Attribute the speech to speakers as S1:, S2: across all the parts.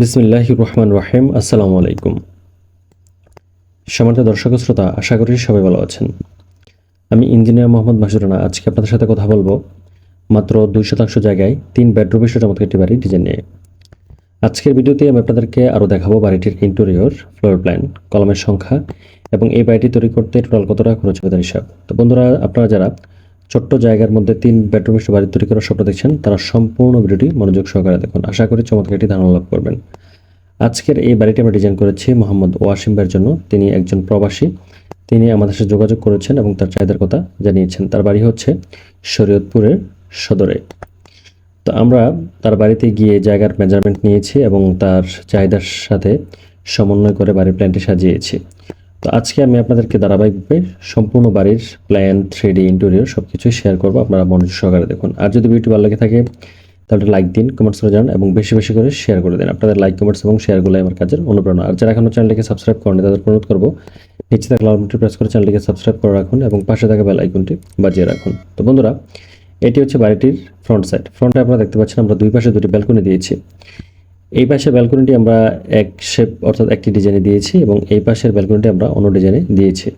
S1: বিসমিল্লাহ রহমান রাহিম আসসালামু আলাইকুম সমান্ত দর্শক শ্রোতা, আশা করি সবাই ভালো আছেন। আমি ইঞ্জিনিয়ার মোহাম্মদ মাসুদ রানা, আজকে আপনাদের সাথে কথা বলব মাত্র দুই শতাংশ জায়গায় তিন বেডরুম বিশিষ্ট চমৎকার একটি বাড়ি ডিজাইন নিয়ে। আজকের ভিডিওতে আমি আপনাদেরকে আরও দেখাবো বাড়িটির ইন্টেরিয়র ফ্লোর প্ল্যান কলমের সংখ্যা এবং এই বাড়িটি তৈরি করতে টোটাল কত টাকা খরচ হবে তার হিসাব। তো বন্ধুরা, আপনারা যারা ছোট্ট জায়গার মধ্যে তিন বেডরুম বিশিষ্ট বাড়ি তৈরি করার স্বপ্ন দেখছেন, তারা সম্পূর্ণ ভিডিওটি মনোযোগ সহকারে দেখুন। আশা করি চমৎকার একটি ধারণা লাভ করবেন। আজকের এই বাড়িটি আমরা ডিজাইন করেছি মোহাম্মদ ওয়াসিম ভাইয়ের জন্য। তিনি একজন প্রবাসী। তিনি আমাদের সাথে যোগাযোগ করেছেন এবং তার চাহিদার কথা জানিয়েছেন। তার বাড়ি হচ্ছে শরীয়তপুরের সদরে। তো আমরা তার বাড়িতে গিয়ে জায়গার মেজারমেন্ট নিয়েছি এবং তার চাহিদার সাথে সমন্বয় করে বাড়ির প্ল্যানটি সাজিয়েছি। তো আজকে আমি আপনাদেরকে ধারাবাহিকভাবে সম্পূর্ণ বাড়ির প্ল্যান থ্রি ডি ইন্টেরিয়র সব কিছুই শেয়ার করব। আপনারা মনোযোগ সহকারে দেখুন। আর যদি ভিডিওটি ভালো লাগে থাকে, তাহলে লাইক দিন কমেন্টস করে জানান এবং বেশি বেশি করে শেয়ার করে দিন। আপনাদের লাইক কমেন্টস এবং শেয়ারগুলো আমার কাজের অনুপ্রেরণা। আর যারা এখনও চ্যানেলটিকে সাবস্ক্রাইব করেন তাদের অনুরোধ করব, নিচে থাকা লাল বাটনটি প্রেস করে চ্যানেলটিকে সাবস্ক্রাইব করে রাখুন এবং পাশে থাকা বেল আইকনটি বাজিয়ে রাখুন। তো বন্ধুরা, এটি হচ্ছে বাড়িটির ফ্রন্ট সাইড ফ্রন্টে আপনারা দেখতে পাচ্ছেন, আমরা দুই পাশে দুটি ব্যালকনি দিয়েছি। এই পাশের ব্যালকনিটি আমরা এক শেপ অর্থাৎ একটি ডিজাইনে দিয়েছি এবং এই পাশের ব্যালকনিটি আমরা অন্য ডিজাইনে দিয়েছি।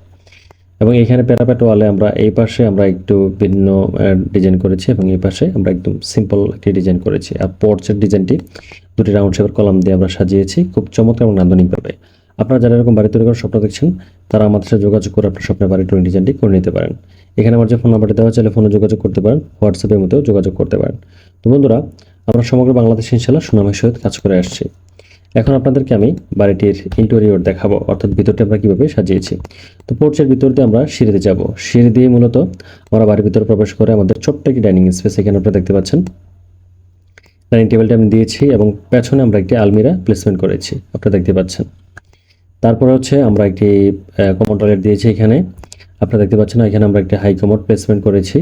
S1: এবং এখানে প্যারাপেট ওয়ালে আমরা এই পাশে আমরা একটু ভিন্ন ডিজাইন করেছি এবং এই পাশে আমরা একদম সিম্পল একটি ডিজাইন করেছি। আর পোর্চের ডিজাইনটি দুটি রাউন্ড শেপের কলাম দিয়ে আমরা সাজিয়েছি খুব চমৎকার এবং নান্দনিকভাবে। আপনারা যারা এরকম বাড়ি তৈরি করার স্বপ্ন দেখছেন, তারা আমাদের সাথে যোগাযোগ করে আপনার স্বপ্নের বাড়ির ড্রয়িং ডিজাইনটি করে নিতে পারেন। এখানে আমার যে ফোন নাম্বারটি দেওয়া চাইলে ফোনে যোগাযোগ করতে পারেন হোয়াটসঅ্যাপের মধ্যেও যোগাযোগ করতে পারেন। তো বন্ধুরা আমরা সমগ্র বাংলাদেশ ইনশাল্লাহ সুনামের সহিত কাজ করে আসছি। এখন আপনাদেরকে আমি বাড়িটির ইন্টেরিয়র দেখাবো, অর্থাৎ ভিতরটি আমরা কীভাবে সাজিয়েছি। তো পোর্চের ভিতর দিয়ে আমরা সিঁড়িতে যাব। সিঁড়ি দিয়ে মূলত আমরা বাড়ির ভিতরে প্রবেশ করে আমাদের ছোট্ট একটি ডাইনিং স্পেস এখানে আপনারা দেখতে পাচ্ছেন। ডাইনিং টেবিলটা আমি দিয়েছি এবং পেছনে আমরা একটি আলমিরা প্লেসমেন্ট করেছি, আপনারা দেখতে পাচ্ছেন। তারপরে হচ্ছে আমরা একটি কমন টয়লেট দিয়েছি এখানে, আপনারা দেখতে পাচ্ছেন এখানে আমরা একটি হাই কমোড প্লেসমেন্ট করেছি।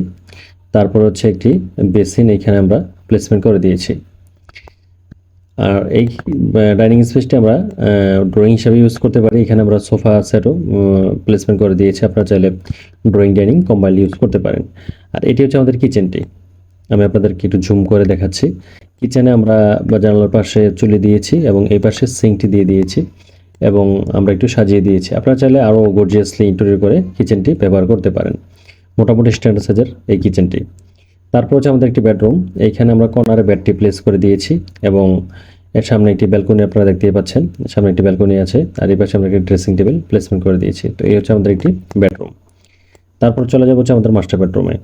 S1: তারপর হচ্ছে একটি বেসিন এখানে আমরা প্লেসমেন্ট করে দিয়েছি। আর এই ডাইনিং স্পেসটি আমরা ড্রয়িং হিসাবে ইউজ করতে পারি। এখানে আমরা সোফা সেটও প্লেসমেন্ট করে দিয়েছি। আপনারা চাইলে ড্রয়িং ডাইনিং কম্বাইন্ড ইউজ করতে পারেন। আর এটি হচ্ছে আমাদের কিচেনটি আমি আপনাদেরকে একটু জুম করে দেখাচ্ছি। কিচেনে আমরা জানালার পাশে চুলি দিয়েছি এবং এই পাশে সিঙ্কটি দিয়ে দিয়েছি এবং আমরা একটু সাজিয়ে দিয়েছি। আপনারা চাইলে আরও গর্জিয়াসলি ইন্টেরিয়র করে কিচেনটি ব্যবহার করতে পারেন। মোটামুটি স্ট্যান্ডার্ড সাইজের এই কিচেনটি তারপর হচ্ছে আমাদের একটি বেডরুম। এইখানে আমরা কর্নারে বেডটি প্লেস করে দিয়েছি এবং এর সামনে একটি ব্যালকনি আপনারা দেখতেই পাচ্ছেন। সামনে একটি ব্যালকনি আছে আর এই পাশে আমরা একটি ড্রেসিং টেবিল প্লেসমেন্ট করে দিয়েছি। তো এই হচ্ছে আমাদের একটি বেডরুম। তারপর চলে যাব হচ্ছে আমাদের মাস্টার বেডরুমে।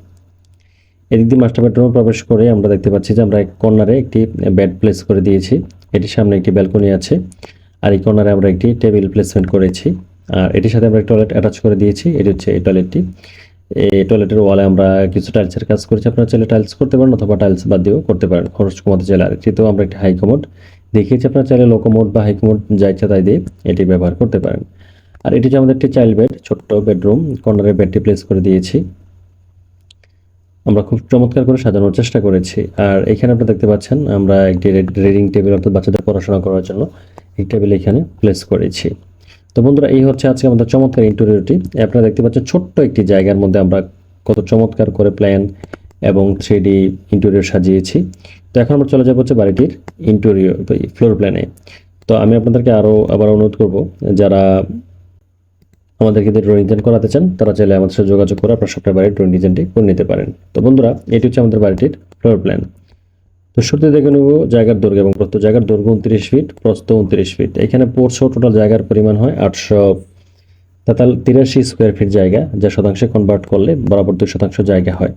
S1: এদিক দিয়ে মাস্টার বেডরুমে প্রবেশ করে আমরা দেখতে পাচ্ছি যে আমরা এক কর্নারে একটি বেড প্লেস করে দিয়েছি। এটির সামনে একটি ব্যালকনি আছে আর এই কর্নারে আমরা একটি টেবিল প্লেসমেন্ট করেছি। আর এটির সাথে আমরা টয়লেট অ্যাটাচ করে দিয়েছি। এটি হচ্ছে এই টয়লেটটি। এই টয়লেটের ওয়ালে আমরা কিছু টাইলসের কাজ করেছি। আপনারা চাইলে টাইলস করতে পারেন অথবা টাইলস বাদ দিয়েও করতে পারেন। খরচ কমাতে চাইলে আর এটিতেও আমরা একটি হাই কমোড দেখিয়েছি। আপনারা চাইলে লো কমোড বা হাই কমোড যা ইচ্ছা তাই দিয়ে এটি ব্যবহার করতে পারেন। আর এটি যে আমাদের একটি চাইল্ড বেড ছোট্ট বেডরুম কর্নারে বেডটি প্লেস করে দিয়েছি। আমরা খুব চমৎকার করে সাজানোর চেষ্টা করেছি। আর এখানে আপনারা দেখতে পাচ্ছেন, আমরা একটি রিডিং টেবিল অর্থাৎ বাচ্চাদের পড়াশোনা করার জন্য এই টেবিল এখানে প্লেস করেছি। তো বন্ধুরা, এই হচ্ছে আজকে আমাদের চমৎকার ইন্টেরিয়রটি আপনারা দেখতে পাচ্ছেন ছোট্ট একটি জায়গার মধ্যে আমরা কত চমৎকার করে প্ল্যান এবং থ্রি ডি ইন্টেরিয়র সাজিয়েছি। তো এখন আমরা চলে যাব হচ্ছে বাড়িটির ইন্টেরিয়র ফ্লোর প্ল্যানে তো আমি আপনাদেরকে আরও আবার অনুরোধ করব, যারা আমাদেরকে ড্রয়িং ডিজাইন করাতে চান, তারা চাইলে আমাদের সাথে যোগাযোগ করে আপনার স্বপ্নের বাড়ির ড্রয়িং ডিজাইনটি করে নিতে পারেন। তো বন্ধুরা, এটি হচ্ছে আমাদের বাড়িটির ফ্লোর প্ল্যান তো শুরুতে দেখে নেব জায়গার দৈর্ঘ্য এবং প্রস্থ। জায়গার দৈর্ঘ্য উনত্রিশ ফিট, প্রস্থ উনত্রিশ ফিট। এখানে পড়ছো টোটাল জায়গার পরিমাণ হয় আটশো তেতাল তিরাশি স্কোয়ার ফিট জায়গা, যা শতাংশে কনভার্ট করলে বরাবর দুই শতাংশ জায়গা হয়।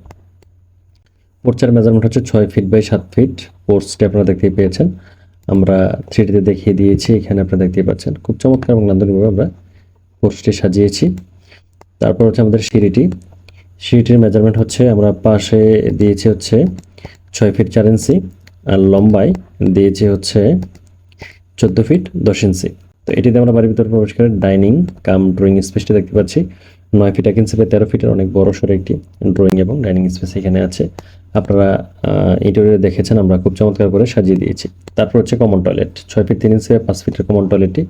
S1: পোর্চার মেজারমেন্ট হচ্ছে ছয় ফিট বাই সাত ফিট। পোর্টসটি আপনারা দেখতেই পেয়েছেন। আমরা থ্রিডিতে দেখিয়ে দিয়েছি, এখানে আপনারা দেখতেই পাচ্ছেন। খুব চমৎকার এবং নান্দনিকভাবে আমরা পোর্টসটি সাজিয়েছি। তারপর হচ্ছে আমাদের সিঁড়িটি। সিঁড়িটির মেজারমেন্ট হচ্ছে আমরা পাশে দিয়েছি হচ্ছে ছয় ফিট চার ইঞ্চি আর লম্বায় দিয়েছি হচ্ছে চোদ্দ ফিট দশ ইঞ্চি তো এটিতে আমরা বাড়ির ভিতরে প্রবেশ করে ডাইনিং কাম ড্রয়িং স্পেসটি দেখতে পাচ্ছি। নয় ফিট এক ইঞ্চি তেরো ফিটের অনেক বড় সড়ো একটি ড্রয়িং এবং ডাইনিং স্পেস এখানে আছে। আপনারা ইন্টেরিয়রে দেখেছেন, আমরা খুব চমৎকার করে সাজিয়ে দিয়েছি। তারপর হচ্ছে কমন টয়লেট ছয় ফিট তিন ইঞ্চি পাঁচ ফিটের কমন টয়লেটটি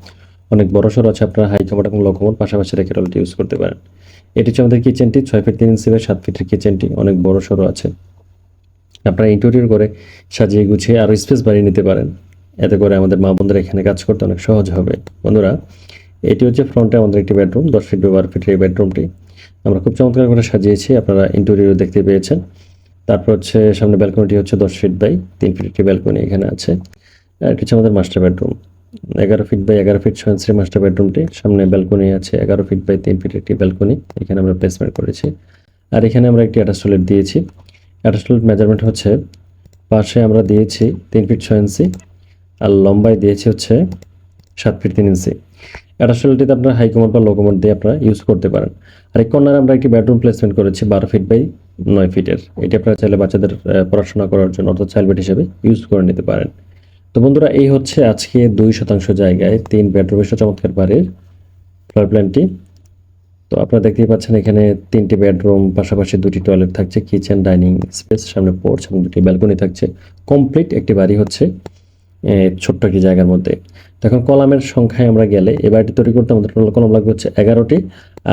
S1: অনেক বড় সড়ো আছে। আপনারা হাই কমোড এবং লো কমোড পাশাপাশি রেখে টয়লেট ইউজ করতে পারেন। এটি হচ্ছে আমাদের কিচেনটি ছয় ফিট তিন ইঞ্চি সাত ফিটের কিচেনটি অনেক বড় সড়ো আছে। আপনারা ইন্টেরিয়র করে সাজিয়ে গুছিয়ে আরও স্পেস বাড়িয়ে নিতে পারেন। এতে করে আমাদের মা বোনদের এখানে কাজ করতে অনেক সহজ হবে। বন্ধুরা, এটি হচ্ছে ফ্রন্টে আমাদের একটি বেডরুম দশ ফিট ব্যবহার ফিটের এই বেডরুমটি আমরা খুব চমৎকার করে সাজিয়েছি, আপনারা ইন্টেরিয়র দেখতে পেয়েছেন। তারপর হচ্ছে সামনে ব্যালকনিটি হচ্ছে দশ ফিট বাই তিন ফিট একটি ব্যালকনি এখানে আছে। আর হচ্ছে আমাদের মাস্টার বেডরুম এগারো ফিট বাই এগারো ফিট ছয় মাস্টার বেডরুমটি সামনে ব্যালকনি আছে এগারো ফিট বাই তিন ফিট একটি ব্যালকনি এখানে আমরা প্লেসমেন্ট করেছি। আর এখানে আমরা একটি অ্যাটাচ টয়লেট দিয়েছি। অ্যাটাচ টয়লেট মেজারমেন্ট হচ্ছে পাশে আমরা দিয়েছি তিন ফিট ছয় ইঞ্চি আর লম্বায় দিয়েছি হচ্ছে সাত ফিট তিন ইঞ্চি। অ্যাটাচ টয়লেটটিতে আপনারা হাই কমোড বা লো কমোড দিয়ে আপনারা ইউজ করতে পারেন। আর এই কর্নারে আমরা একটি বেডরুম প্লেসমেন্ট করেছি বারো ফিট বাই নয় ফিটের এটি আপনারা চাইলে বাচ্চাদের পড়াশোনা করার জন্য অর্থাৎ চাইল্ড বেড হিসেবে ইউজ করে নিতে পারেন। তো বন্ধুরা, এই হচ্ছে আজকে দুই শতাংশ জায়গায় তিন বেডরুমের চমৎকার বাড়ির ফ্লোর প্ল্যানটি তো আপনারা দেখতেই পাচ্ছেন এখানে তিনটি বেডরুম, পাশাপাশি দুটি টয়লেট থাকছে, কিচেন, ডাইনিং স্পেস, সামনে পোর্চ এবং দুটি ব্যালকনি থাকছে। কমপ্লিট একটি বাড়ি হচ্ছে ছোট্ট একটি জায়গার মধ্যে। এখন কলামের সংখ্যায় আমরা গেলে এই বাড়িটি তৈরি করতে আমাদের টোটাল কলম লাগবে হচ্ছে এগারোটি,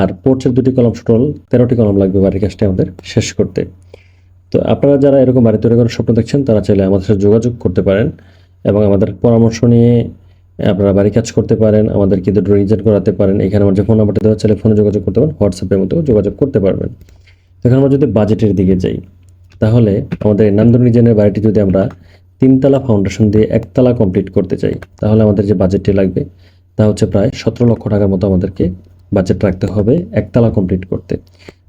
S1: আর পোর্চের দুটি কলম টোটাল তেরোটি কলম লাগবে বাড়ির কাজটি আমাদের শেষ করতে। তো আপনারা যারা এরকম বাড়ি তৈরি করার স্বপ্ন দেখছেন, তারা চাইলে আমাদের সাথে যোগাযোগ করতে পারেন এবং আমাদের পরামর্শ নিয়ে আপনারা বাড়ি কাজ করতে পারেন আমাদের কিন্তু রিজেক্ট করাতে পারেন। এখানে আমার যে ফোন নাম্বারটা দেওয়া চাইলে ফোনে যোগাযোগ করতে পারেন হোয়াটসঅ্যাপের মতো যোগাযোগ করতে পারবেন। এখন আমরা যদি বাজেটের দিকে যাই, তাহলে আমাদের নান্দন রিজনের বাড়িটি যদি আমরা তিনতলা ফাউন্ডেশন দিয়ে একতলা কমপ্লিট করতে চাই, তাহলে আমাদের যে বাজেটটি লাগবে, তা হচ্ছে প্রায় সতেরো লক্ষ টাকার মতো আমাদেরকে বাজেট রাখতে হবে একতলা কমপ্লিট করতে।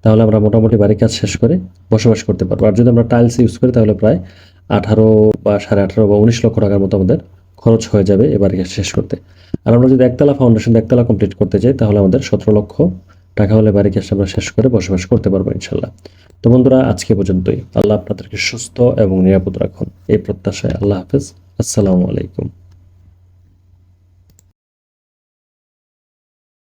S1: তাহলে আমরা মোটামুটি বাড়ির কাজ শেষ করে বসবাস করতে পারব। আর যদি আমরা টাইলস ইউজ করি, তাহলে প্রায় আঠারো বা সাড়ে আঠারো বা উনিশ লক্ষ টাকার মতো আমাদের খরচ হয়ে যাবে এবার শেষ করতে। আর আমরা যদি একতলা ফাউন্ডেশন একতলা কমপ্লিট করতে চাই তাহলে আমাদের সতেরো লক্ষ টাকা হলে বাড়ি কাজটা আমরা শেষ করে বসবাস করতে পারব ইনশাল্লাহ। তো বন্ধুরা, আজকে পর্যন্তই। আল্লাহ আপনাদেরকে সুস্থ এবং নিরাপদ রাখুন। এই প্রত্যাশায় আল্লাহ হাফেজ। আসসালামু আলাইকুম।